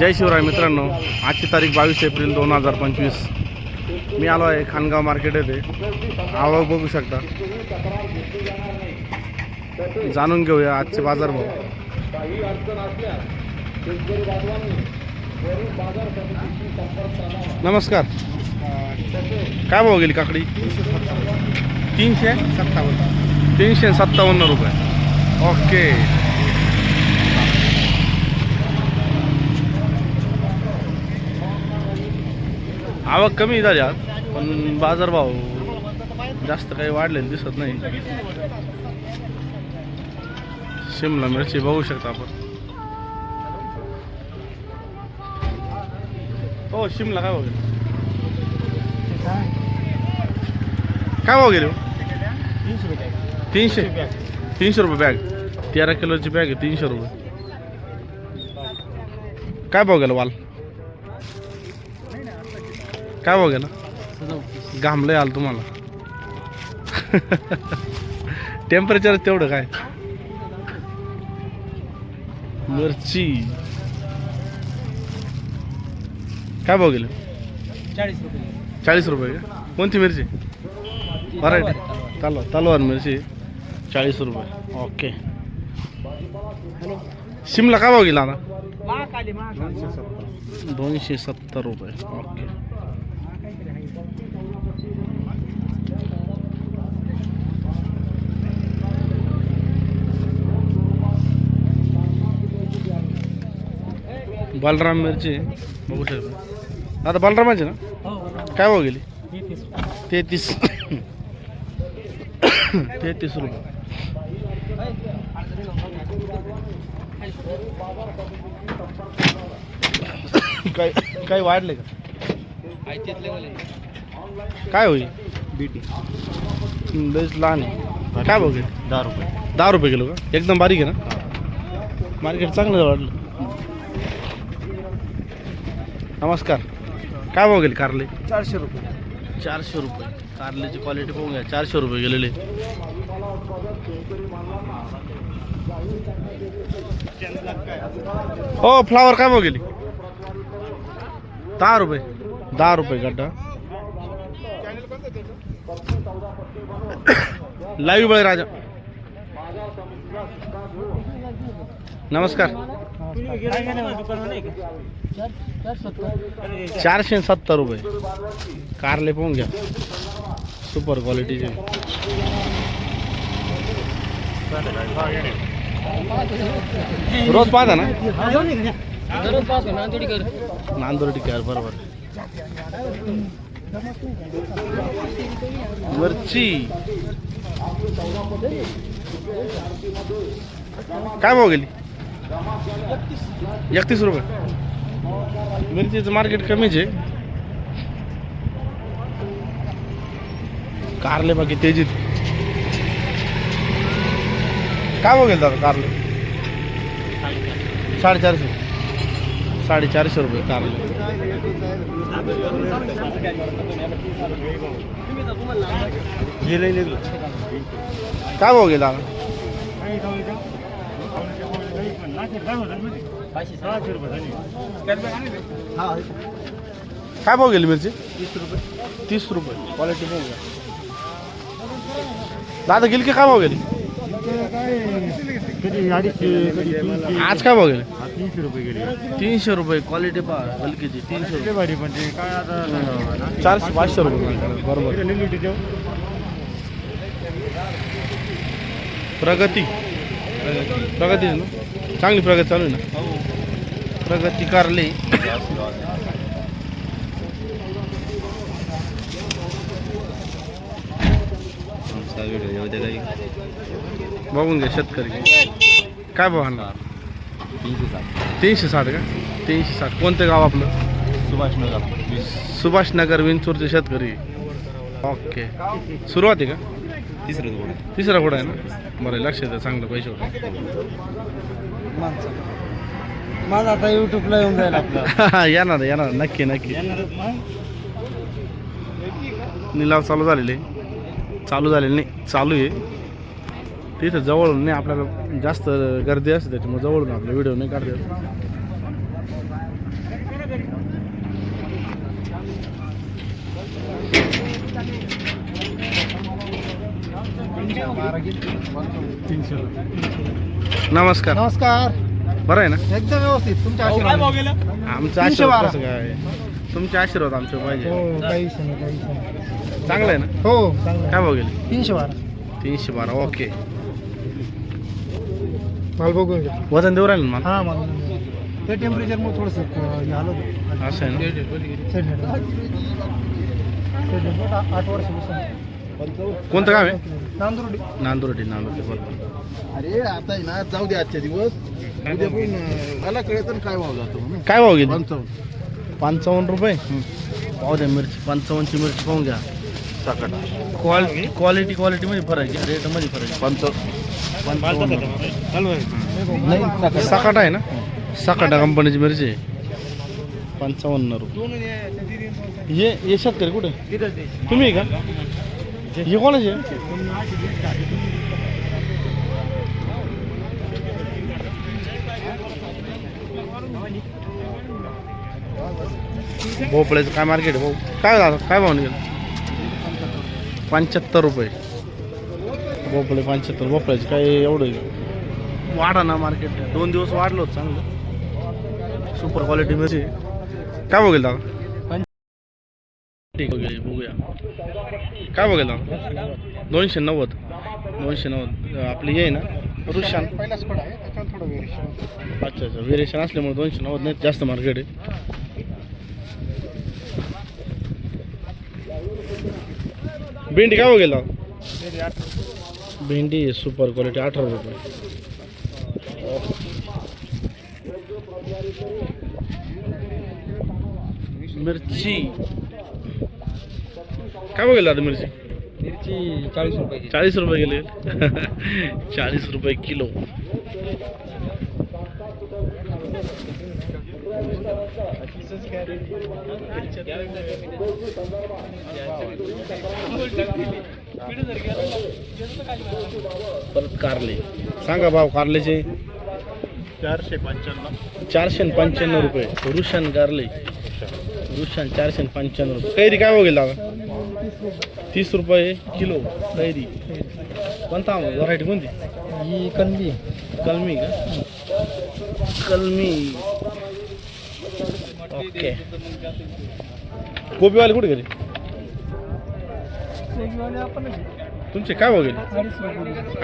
जय शिवराय मित्रांनो आजची तारीख बावीस एप्रिल दोन हजार पंचवीस. मी आलो आहे खानगाव मार्केट येथे. आवक बघू शकता. जाणून घेऊया आजचे बाजारभाव नमस्कार. काय भाव गेली काकडी? तीनशे? सत्तावन्न तीनशे सत्तावन्न रुपये. ओके. आवक कमी झाली आज पण बाजारभाव जास्त काही वाढलेले दिसत नाही. शिमला मिरची बघू शकता आपण. हो शिमला काय बघेल काय भाव गेले तीनशे रुपये तीनशे. तीनशे रुपये बॅग तेरा किलोची बॅग आहे तीनशे रुपये. काय भाव गेला वाल? काय भाव गेला घामलंय आलं तुम्हाला. टेम्परेचर तेवढं काय? मिरची. काय भाव गेलं? चाळीस रुपये. चाळीस रुपये का? कोणती मिरची? व्हरायटी तलवार तलवार. मिरची. चाळीस रुपये. ओके शिमला काय भाव गेला महाकाली दोनशे सत्तर रुपये. ओके बलराम मिरची. बघू शकता. आता बलरामाची ना? हो काय भाव गेली? तीस तेहतीस. तेहतीस रुपये. काय काय वाढले का? काय होईल? बीटी. लयच लहान आहे. काय भाव दहा रुपये. दहा रुपये किलो का? एकदम बारीक आहे ना? मार्केट चांगलं वाढलं नमस्कार. काय भाव गेली कारले? चारशे रुपये. चारशे रुपये. कारल्याची क्वालिटी पाहून घ्या. चारशे रुपये गेलेले. हो फ्लावर काय भाव गेली? दहा रुपये. दहा रुपये गड्डा. लाईव्ह बळे राजा। नमस्कार। चारशे सत्तर रुपये। कारले पाहून घ्या सुपर क्वालिटीचे रोज पाहता ना? नांदूर टिकार बरोबर। मिरची काय भाव गेली? एकतीस रुपये. मिरचीचं मार्केट कमीच आहे. कारले बाकी तेजीत. काय भाव गेलं दादा कारले? साडेचारशे. साडेचारशे रुपये कारले. काय भाव गेला? काय भाव गेली मिरची? तीस रुपये. तीस रुपये क्वालिटी पाहून दादा गेली की काय भाव गेली? आज काय भाव गेले? तीनशे रुपये गेले तीनशे रुपये क्वालिटी पहा हलकीची तीनशे रुपये. भारी पण ते काय आता चारशे पाचशे रुपये बरोबर. प्रगती. प्रगती ना? चांगली प्रगती चालू आहे ना? प्रगती कारले. बघून घ्या शेतकरी. काय भाव आणणार तीनशे साठ. का? तीनशे साठ. कोणतं गाव आपलं? सुभाष नगर सुभाषनगर विंचूरचे शेतकरी. ओके. सुरुवात आहे का? तिसरं तिसरा कुठं आहे ना? बरं लक्ष द्या चांगलं पैसे होते. माझा आता युट्यूबला येऊन जाईल आपला. येणार येणार नक्की नक्की. निलाव चालू झालेले. चालू झालेले नाही चालू आहे. तिथं जवळून नाही आपल्याला जास्त गर्दी असते त्याच्यामुळे जवळून आपले व्हिडिओ नाही काढता. येत. नमस्कार. नमस्कार. बरं आहे ना? एकदम व्यवस्थित. तुमच्या आशीर्वाद. आमचा आशीर्वाद. कसं काय? तुमचे आशीर्वाद आमचे पाहिजे. हो. चांगलं आहे ना? हो काय भाव गेले? तीनशे बारा. तीनशे बारा ओके. माल बघून घ्या. वजन देऊ राहिलं ना मला? हा माल ते टेम्परेचर मग थोडंसं आलं होतं. असं आहे ना? आठ वर्षापासून. कोणतं गाव आहे? नांदुर्डी. नांदुर्डी नांदुर्डी बरोबर अरे आता आहे ना जाऊ दे आजच्या दिवस. उद्या पण अं, मला कळत काय भाव जातो म्हणून. काय भाव गेली? पंचावन्न. पंचावन्न रुपये? पाहू द्या मिरची पंचावन्नची मिरची पाहून घ्या. सकाळ क्वालिटी क्वालिटी क्वालिटीमध्ये फरक आहे. रेटमध्ये फरक आहे. पंचावन्न. नाही सकाट आहे ना? सकाटा कंपनीची मिरची. आहे पंचावन्न रुपये. हे हे शेतकरी कुठे? तुम्ही का? हे कोणाचे? भोपळ्याचं काय मार्केट आहे भाऊ? काय झालं काय भाव गेलं पंच्याहत्तर रुपये. भोपळे पंच्याहत्तर भोपळ्याचे काय एवढं? वाढा ना मार्केट दोन दिवस वाढलं होतं चांगलं. सुपर क्वालिटी मध्ये. काय बघेल दादा? ठीक आहे बघूया. काय बघेल दादा? दोनशे नव्वद. दोनशे नव्वद. आपली हे आहे ना रुशान. अच्छा अच्छा. व्हेरिएशन असल्यामुळे दोनशे नव्वद नाही जास्त मार्केट आहे. भेंडी काय बघेल दादा? भेंडी आहे सुपर क्वालिटी अठरा रुपये. मिरची. काय बघेल दादा मिरची? मिरची चाळीस रुपये चाळीस रुपये गेले चाळीस रुपये किलो. परत कारले. सांगा भाव कारलेचे? चारशे पंच्याण्णव. चारशे आणि पंच्याण्णव रुपये. रुशान कारले. रुशान चारशे आणि पंच्याण्णव रुपये. कैरी काय बघेल दादा तीस रुपये किलो कैरी. कोणता व्हरायटी कोणती? ही कणबी कलमी का? कलमी. ओके. कोबीवाले कुठे आपण तुमचे काय बघेल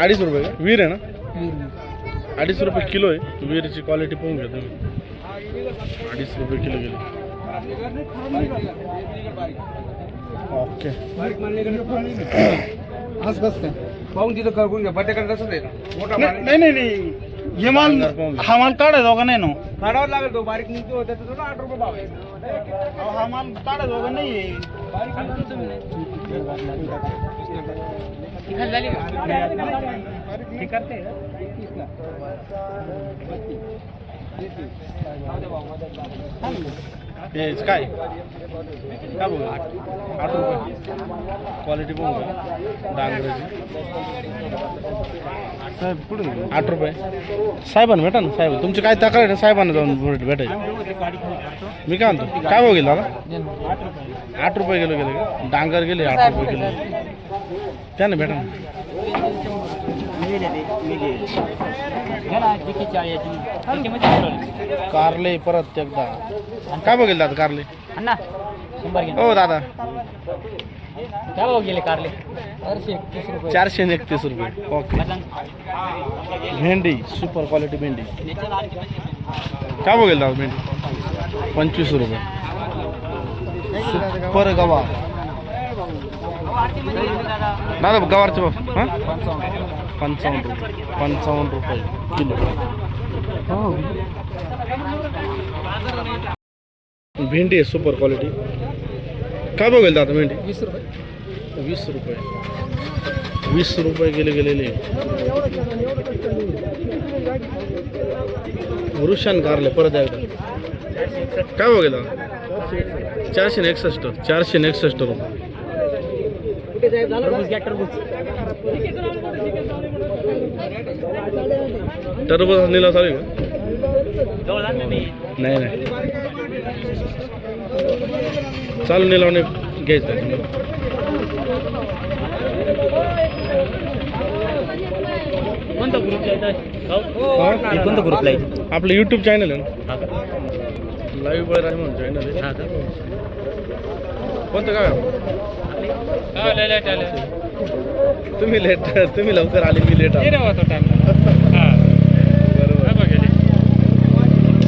अडीच रुपये का? वीर आहे ना? अडीच रुपये किलो आहे. वीरची क्वालिटी पाहून घ्या तुम्ही. अडीच रुपये किलो गेले. ओके. आज बस काय? पाहून तिथं करून घ्या. बटाट्याकडे तसंच आहे ना मोठा माल नाही नाही नाही. हे माल. हा माल काढायचा का नाही ना? काढावा लागेल तो. बारीक निघतो त्याचा थोडा आठ रुपये भाव आहे. हा माल काढायचा का नाही? बारीक तुम्ही. ठीक करते हे काय? काय बघ आठ रुपये. क्वालिटी बघू डांगराची साहेब पुढे आठ रुपये. साहेबांना भेटा ना साहेब. तुमची काय तक्रार आहे? ना साहेबांना जाऊन भेट भेटायची. मी काय म्हणतो? काय बघेल दादा? आठ रुपये गेलो गेले का? डांगर गेले आठ रुपये किलो त्याने भेटा ना. कारले परत एकदा. काय बघेल दादा कारले? अण्णा शंभर घे हो दादा. काय भाव गेले कारले? चारशे एकतीस रुपये. चारशे एकतीस रुपये. ओके. भेंडी सुपर क्वालिटी भेंडी. काय बघेल दादा भेंडी? पंचवीस रुपये. सुपर गवार. दादा गवारचे बाप हां? पंचावन्न रुपये. पंचावन्न रुपये किलो. भेंडी आहे सुपर क्वालिटी काय बघेल दादा भेंडी? वीस रुपये. वीस रुपये. वीस रुपये गेले गेलेले. वृषान कारले परत एकदा. काय बघेल दादा? चारशे एकसष्ट. चारशे एकसष्ट रुपये. टरबूज निला चालेल का नाही नाही. चालू निलावणे घ्यायचं. कोणता ग्रुप हा? कोणता ग्रुप लाईन आपलं यूट्यूब चॅनल आहे ना? लाईव्ह बरं आहे म्हणून चॅनल आहे. हा कोणतं काय हा लय लेट आले तुम्ही लेट तुम्ही लवकर आले मी लेट आलो रे होतो टाइम हा बरोबर काय बघेल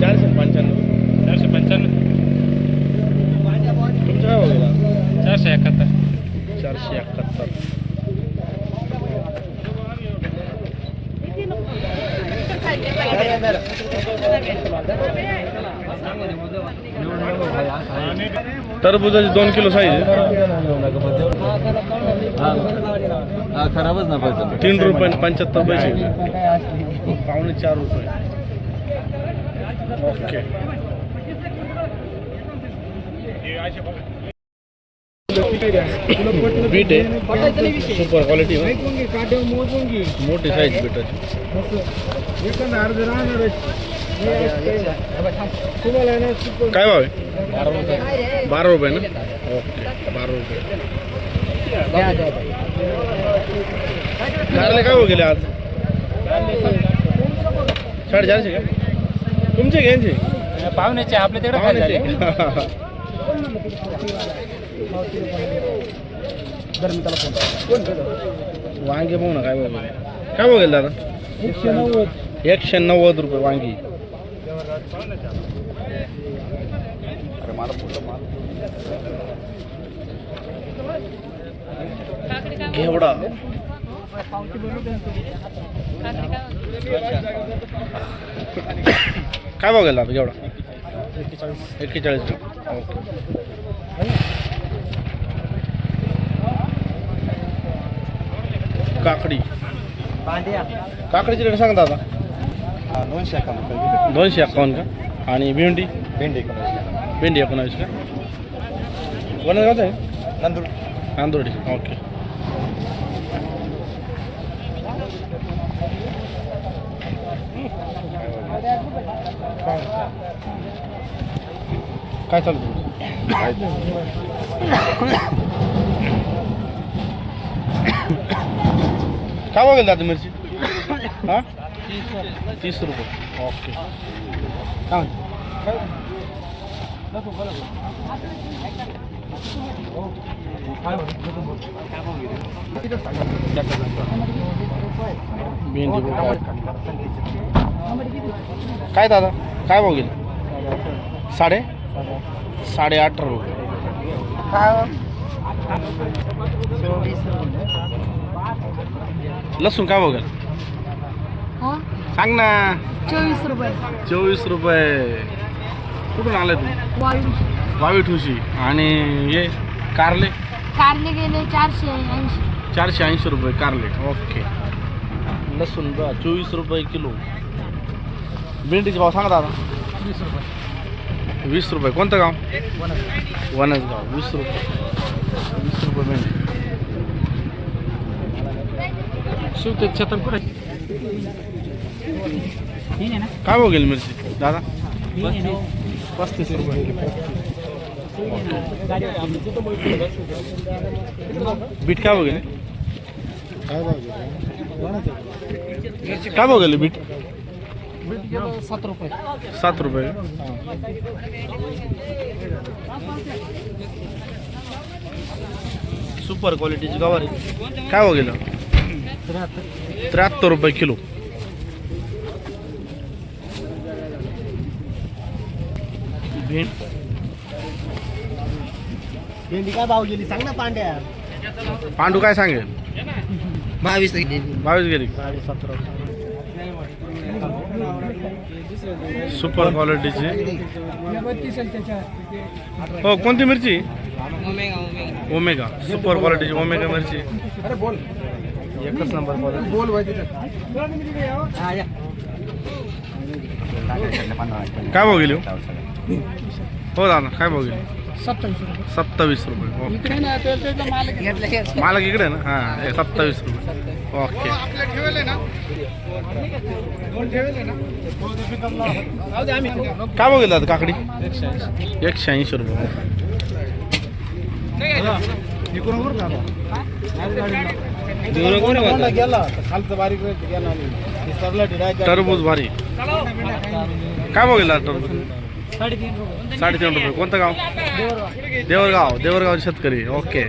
चारशे पंच्याण्णव चारशे पंच्याण्णव तुमचं काय बघा चारशे एकाहत्तर चारशे एकाहत्तर टरबुजाची दोन किलो साईज खराबच ना पाहिजे तीन रुपये पंच्याहत्तर पैसे. पावणे चार रुपये. ओके. बीट आहे. सुपर क्वालिटी मोठी साईज बीटाची काय भाव आहे? बारा रुपये ना? ओके बारा रुपये. कारले काय हो गेले आज? साडेचारशे का? तुमचे घ्यायचे पाहुण्याचे आपले तिकडे वांगे पाहू ना काय बघेल काय बघेल दादा? एकशे नव्वद रुपये वांगी. घेवडा. काय बघेल दादा घेवडा? एक्केचाळीस का ओके. काकडी. काकडीची रेट सांगा दादा दोनशे एकावन्न दोनशे एक्कावन्न का? आणि भेंडी? भेंडी एकोणीसशे भेंडी एकोणावीस का? वनगावचं आहे? नंदूर. नांदुर्डी. ओके. काय चालू तुमचं? काय बघेल दादा मिरची? हां? तीस रुपये. ओके. काय काय. दादा? काय भाव साडे? साडे अठरा रुपये. लसूण काय हा? सांग ना. चोवीस रुपये. चोवीस रुपये. कुठून आले तू? बावीस वावी ठुशी. आणि हे कारले? कारले गेले चारशे ऐंशी. चारशे ऐंशी रुपये कारले. ओके. लसूण बा चोवीस रुपये किलो. भेंडीचे भाव सांगा दादा. वीस रुपये. वीस रुपये. कोणतं गाव? वनसगाव वीस रुपये. वीस रुपये भेंडी. शिवते छत्र कुठे? काय गेली मिरची? दादा? पस्तीस रुपये. बीट काय गेले? काय गेले बीट? सात रुपये. सात रुपये. सुपर क्वालिटीची गवार. काय गेलं? त्र्याहत्तर रुपये किलो. भेंड. भेंडी काय भाव गेली? सांग ना पांड्या. पांडू काय सांगेल? बावीस. बावीस गेली. सतरा सुपर क्वालिटीची हो कोणती मिरची? ओमेगा सुपर क्वालिटीची ओमेगा मिरची. एकच नंबर क्वालिटी काय भाव गेली हो? हो दादा काय भाव गेली? सत्तावीस रुपये. मालक इकडे आहे ना? हां हे सत्तावीस रुपये. ओके. काय बघितलं आता काकडी? एकशे ऐंशी रुपये. गेला? खालचं बारीक गेला सरला डिरायचा टरबूज भारी. काय बघितलं टरबूज? साडेतीन रुपये. कोणतं गाव? देवरगाव. देवरगाव शेतकरी. ओके.